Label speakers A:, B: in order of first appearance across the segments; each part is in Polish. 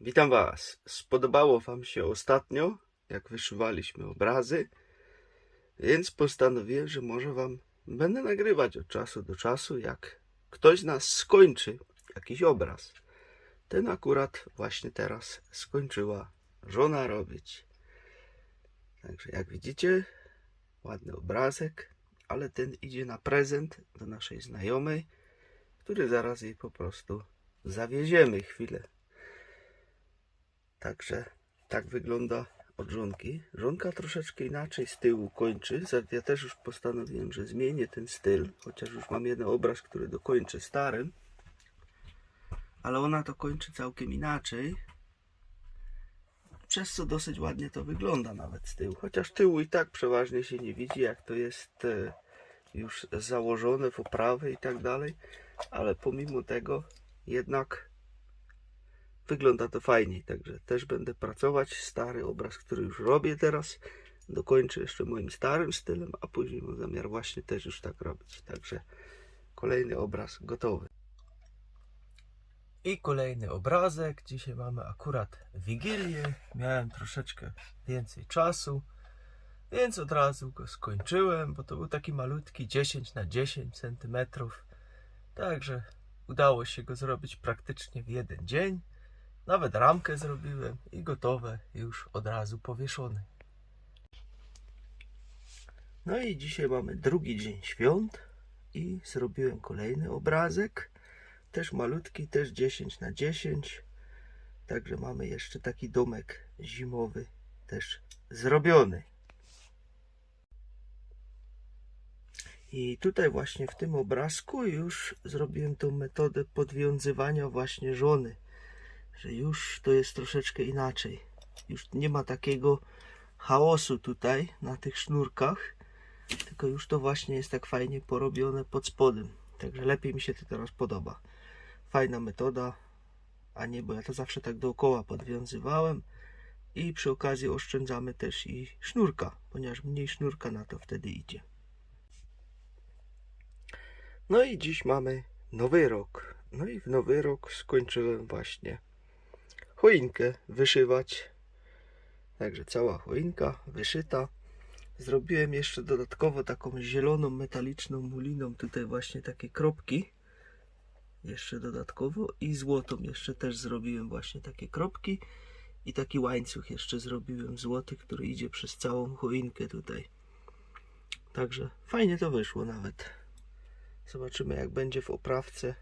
A: Witam Was. Spodobało Wam się ostatnio, jak wyszywaliśmy obrazy, więc postanowiłem, że może Wam będę nagrywać od czasu do czasu, jak ktoś z nas skończy jakiś obraz. Ten akurat właśnie teraz skończyła żona robić. Także jak widzicie, ładny obrazek, ale ten idzie na prezent do naszej znajomej, który zaraz jej po prostu zawieziemy chwilę. Także tak wygląda od żonki. Żonka troszeczkę inaczej z tyłu kończy. Ja też już postanowiłem, że zmienię ten styl, chociaż już mam jeden obraz, który dokończę starym. Ale ona to kończy całkiem inaczej. Przez co dosyć ładnie to wygląda nawet z tyłu. Chociaż tyłu i tak przeważnie się nie widzi, jak to jest e, już założone w oprawę i tak dalej. Ale pomimo tego jednak wygląda to fajniej, także też będę pracować. Stary obraz, który już robię teraz, dokończę jeszcze moim starym stylem, a później mam zamiar właśnie też już tak robić. Także kolejny obraz gotowy.
B: I kolejny obrazek. Dzisiaj mamy akurat Wigilię. Miałem troszeczkę więcej czasu, więc od razu go skończyłem, bo to był taki malutki 10 na 10 cm. Także udało się go zrobić praktycznie w jeden dzień. Nawet ramkę zrobiłem i gotowe już od razu powieszone.
A: No i dzisiaj mamy drugi dzień świąt i zrobiłem kolejny obrazek. Też malutki, też 10 na 10. Także mamy jeszcze taki domek zimowy też zrobiony. I tutaj właśnie w tym obrazku już zrobiłem tą metodę podwiązywania właśnie żony. Że już to jest troszeczkę inaczej. Już nie ma takiego chaosu tutaj na tych sznurkach tylko już to właśnie jest tak fajnie porobione pod spodem. Także lepiej mi się to teraz podoba. Fajna metoda, a nie, bo ja to zawsze tak dookoła podwiązywałem i przy okazji oszczędzamy też i sznurka, ponieważ mniej sznurka na to wtedy idzie. No i dziś mamy nowy rok. No i w nowy rok skończyłem właśnie choinkę wyszywać. Także cała choinka wyszyta. Zrobiłem jeszcze dodatkowo taką zieloną metaliczną muliną tutaj właśnie takie kropki. Jeszcze dodatkowo i złotą jeszcze też zrobiłem właśnie takie kropki i taki łańcuch jeszcze zrobiłem złoty, który idzie przez całą choinkę tutaj. Także fajnie to wyszło nawet. Zobaczymy jak będzie w oprawce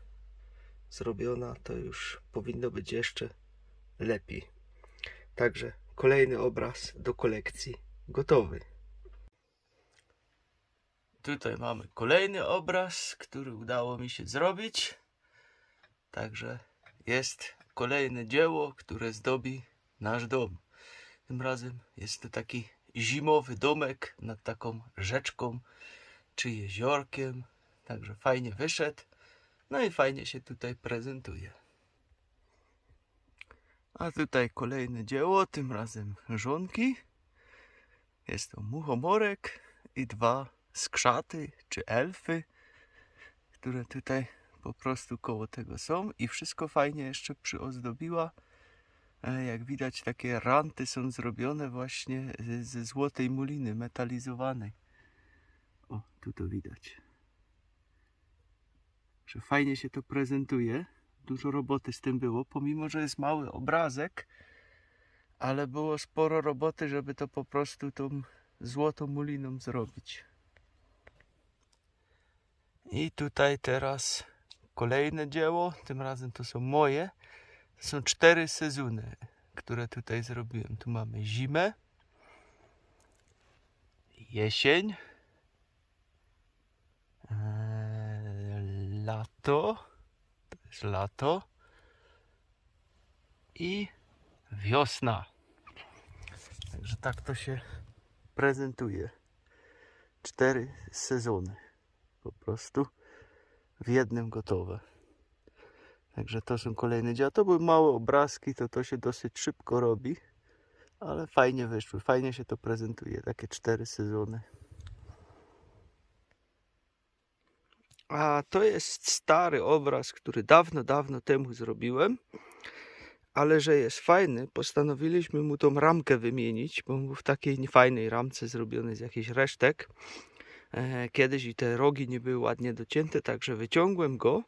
A: zrobiona, to już powinno być jeszcze lepiej. Także kolejny obraz do kolekcji gotowy.
B: Tutaj mamy kolejny obraz, który udało mi się zrobić. Także jest kolejne dzieło, które zdobi nasz dom. Tym razem jest to taki zimowy domek nad taką rzeczką czy jeziorkiem. Także fajnie wyszedł. No i fajnie się tutaj prezentuje. A tutaj kolejne dzieło, tym razem żonki. Jest to muchomorek i dwa skrzaty czy elfy, które tutaj po prostu koło tego są i wszystko fajnie jeszcze przyozdobiła. E, Jak widać takie ranty są zrobione właśnie ze- złotej muliny metalizowanej. O, tu to widać. Że fajnie się to prezentuje. Dużo roboty z tym było, pomimo że jest mały obrazek, ale było sporo roboty, żeby to po prostu tą złotą muliną zrobić. I tutaj teraz kolejne dzieło, tym razem to są moje. To są cztery sezony, które tutaj zrobiłem. Tu mamy zimę, jesień, eee, lato, to jest lato i wiosna. Także tak to się prezentuje. Cztery sezony po prostu w jednym gotowe. Także to są kolejne dzieła. To były małe obrazki, to to się dosyć szybko robi, ale fajnie wyszły, fajnie się to prezentuje, takie cztery sezony.
A: A to jest stary obraz, który dawno, dawno temu zrobiłem. ale że jest fajny, postanowiliśmy mu tą ramkę wymienić, bo był w takiej niefajnej ramce zrobiony z jakichś resztek. E, Kiedyś i te rogi nie były ładnie docięte, także wyciągłem go,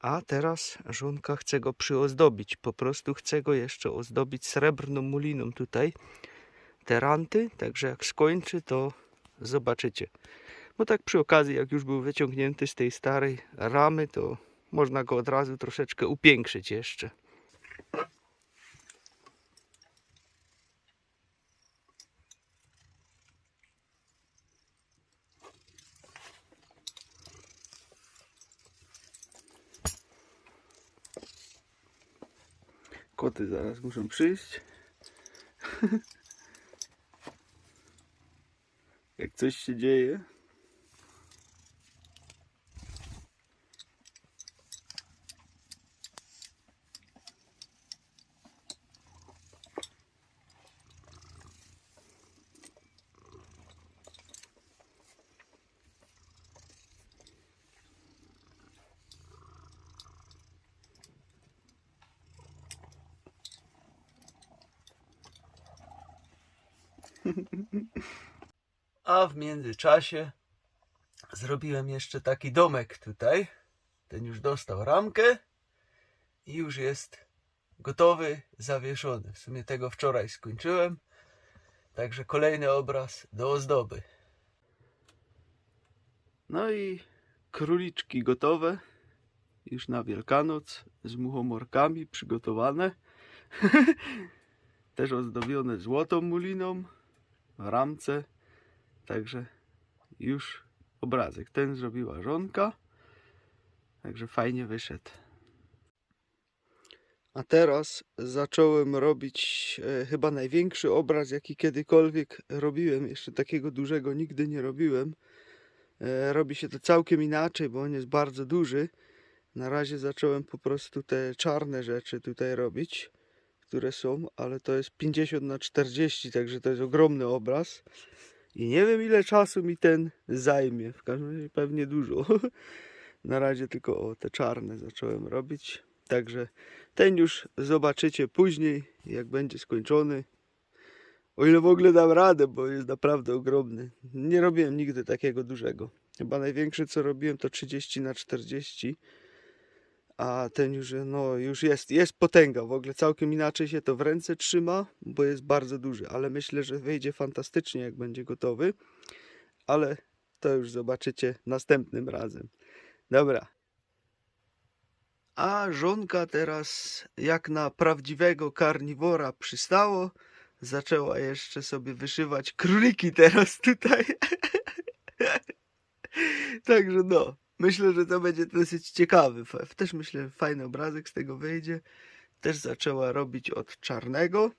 A: a teraz żonka chce go przyozdobić. Po prostu chce go jeszcze ozdobić srebrną muliną tutaj, te ranty, także jak skończy, to zobaczycie. Bo tak przy okazji, jak już był wyciągnięty z tej starej ramy, to można go od razu troszeczkę upiększyć jeszcze. Koty zaraz muszą przyjść. Jak coś się dzieje. A w międzyczasie zrobiłem jeszcze taki domek tutaj. Ten już dostał ramkę i już jest gotowy, zawieszony. W sumie tego wczoraj skończyłem. Także kolejny obraz do ozdoby. No i króliczki gotowe. Już na Wielkanoc z muchomorkami przygotowane. Też ozdobione złotą muliną ramce. Także już obrazek. Ten zrobiła żonka. Także fajnie wyszedł. A teraz zacząłem robić e, chyba największy obraz, jaki kiedykolwiek robiłem. Jeszcze takiego dużego nigdy nie robiłem. E, robi się to całkiem inaczej, bo on jest bardzo duży. Na razie zacząłem po prostu te czarne rzeczy tutaj robić, które są, ale to jest 50 na 40, także to jest ogromny obraz. I nie wiem ile czasu mi ten zajmie. W każdym razie pewnie dużo. Na razie tylko o te czarne zacząłem robić. Także ten już zobaczycie później, jak będzie skończony. O ile w ogóle dam radę, bo jest naprawdę ogromny. Nie robiłem nigdy takiego dużego. Chyba największy co robiłem to 30 na 40 a ten już, no, już jest, jest potęga. W ogóle całkiem inaczej się to w ręce trzyma, bo jest bardzo duży, ale myślę, że wyjdzie fantastycznie, jak będzie gotowy. Ale to już zobaczycie następnym razem. Dobra. A żonka teraz, jak na prawdziwego karniwora przystało, zaczęła jeszcze sobie wyszywać króliki teraz tutaj. Także no, myślę, że to będzie dosyć ciekawy. Też myślę, fajny obrazek z tego wyjdzie. Też zaczęła robić od czarnego.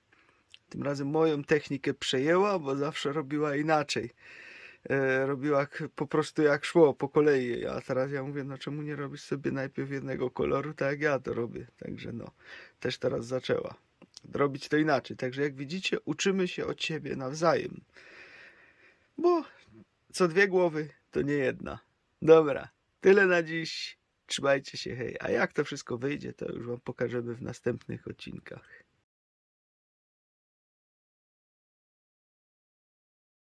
A: Tym razem moją technikę przejęła, bo zawsze robiła inaczej. E, robiła po prostu jak szło, po kolei. A teraz ja mówię, no czemu nie robisz sobie najpierw jednego koloru, tak jak ja to robię. Także no, też teraz zaczęła robić to inaczej. Także jak widzicie, uczymy się od siebie nawzajem. Bo co dwie głowy, to nie jedna. Dobra, tyle na dziś. Trzymajcie się, hej. A jak to wszystko wyjdzie, to już Wam pokażemy w następnych odcinkach.